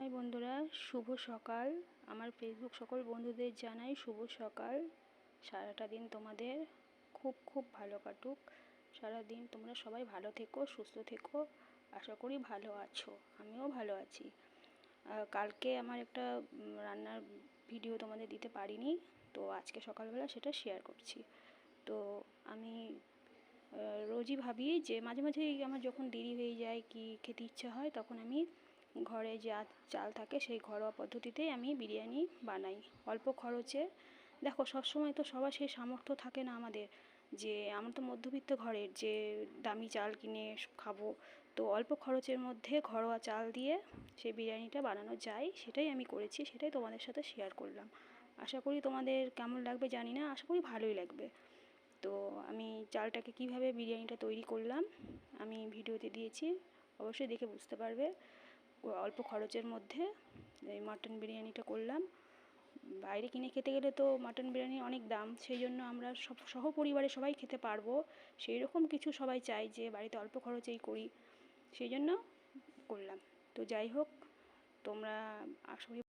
High বন্ধুরা, শুভ সকাল। আমার ফেসবুক সকল বন্ধুদের জানাই শুভ সকাল। সারাটা দিন তোমাদের খুব খুব ভালো কাটুক। সারা দিন তোমরা সবাই ভালো থেকো, সুস্থ থেকো। আশা করি ভালো আছো। আমিও ভালো আছি। কালকে আমার একটা রান্নার ভিডিও তোমাদের দিতে পারিনি। তো আজকে সকালবেলা সেটা শেয়ার করছি। তো আমি রোজই ভাবি যে মাঝে মাঝেই আমার যখন দেরি হয়ে যায়, কি খেতে ইচ্ছা হয়, তখন আমি ঘরে যা চাল থাকে সেই ঘরোয়া পদ্ধতিতেই আমি বিরিয়ানি বানাই। অল্প খরচে। দেখো, সবসময় তো সবার সেই সামর্থ্য থাকে না আমাদের যে, আমরা তো মধ্যবিত্ত ঘরের যে, দামি চাল কিনে খাব। তো অল্প খরচের মধ্যে ঘরোয়া চাল দিয়ে সেই বিরিয়ানিটা বানানো যায়। সেটাই আমি করেছি, সেটাই তোমাদের সাথে শেয়ার করলাম। আশা করি তোমাদের কেমন লাগবে জানি না, আশা করি ভালোই লাগবে। তো আমি চালটাকে কীভাবে বিরিয়ানিটা তৈরি করলাম, আমি ভিডিওতে দিয়েছি, অবশ্যই দেখে বুঝতে পারবে। অল্প খরচের মধ্যে এই মাটন বিরিয়ানিটা করলাম। বাইরে কিনে খেতে গেলে তো মাটন বিরিয়ানি অনেক দাম, সেই জন্য আমরা সব সহপরিবারে সবাই খেতে পারব। সেই রকম কিছু সবাই চাই যে বাড়িতে অল্প খরচেই করি, সেই জন্য করলাম। তো যাই হোক, তোমরা আশা